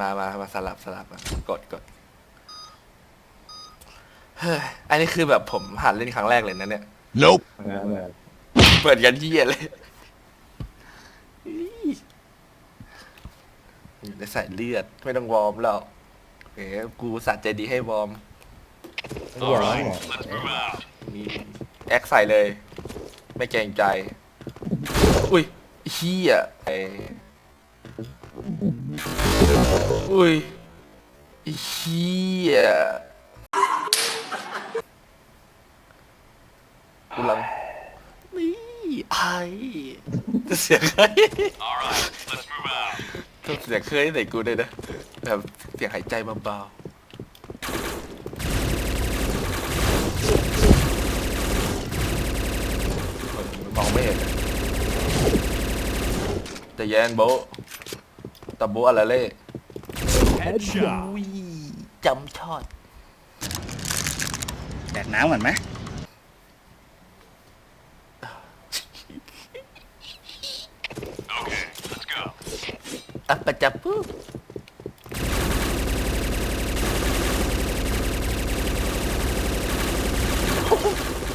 มามามาสลับสลับมากดกดเฮ้ยอันนี้คือแบบผมหัดเล่นครั้งแรกเลยนะเนี่ย Nope. เหมือนเหมือนเปิดกันที่เหี้ยเลยอยู่ในสายเลือด ไม่ต้องวอร์มแล้วเอ๋กูสัตว์ใจดีให้วอร์มไม่หวานหรอกมีแอคใส่เลย ไม่เกรงใจ อุ้ยเฮียไอ อุ้ยเฮียกูลังนี่ไอจะเสียงใครเสียงเคยใส่กูด้วยนะแบบเสียงหายใจเบาๆมองไม่เห็นแต่แยนโบะ ตะโบะอะไรเล่ Headshot. อุ้ยจำช็อตแดกน้ำก่อนไหมอะปะจับปุ๊บ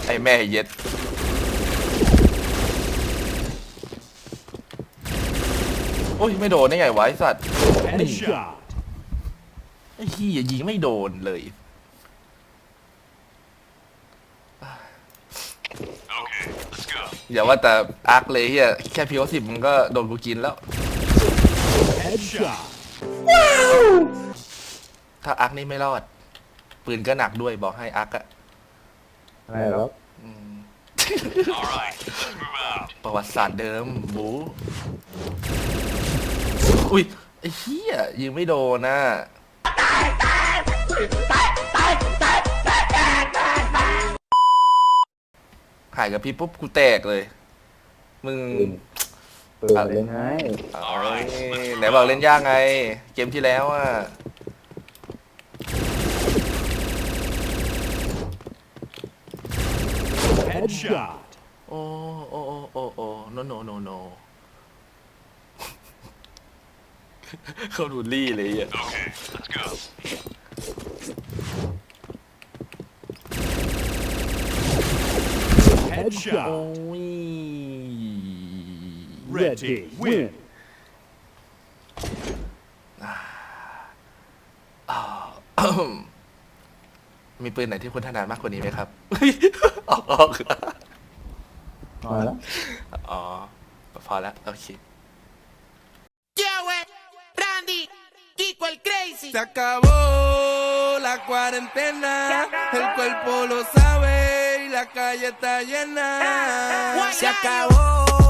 ไอแม่เย็ด อ้ยไม่โดนได้ไงวะไอสัตว์ Headshot. ไอ้ที่ยิงไม่โดนเลย อย่าว่าแต่อาร์คเลยเฮียแค่พีโอสิบมันก็โดนกูกินแล้ว Headshot. ถ้าอาร์คนี่ไม่รอด ปืนก็หนักด้วยบอกให้อาร์คอะไม่หรอกอืมประวัติศาสตร์เดิมบู อุ้ยไอ้เหี้ยยิงไม่โดนนะหายกับพี่ปุ๊บกูแตกเลย มึงปืนปืนเล่นให้เอาไหนบอกเล่นยากไง เกมที่แล้วอะ Headshot. โอ้โอ้โอ้โอ้โอ้ no no no no เขาดูลี่เลยอะ Headshot. โอ้ย Red team win. มีปืนไหนที่คุณถนัดมากกว่านี้ไหมครับ ออกออกมาแล้วอ๋อ พอแล้ว โอเค el Crazy. Se acabó la cuarentena, el cuerpo lo sabe y la calle está llena. Se acabó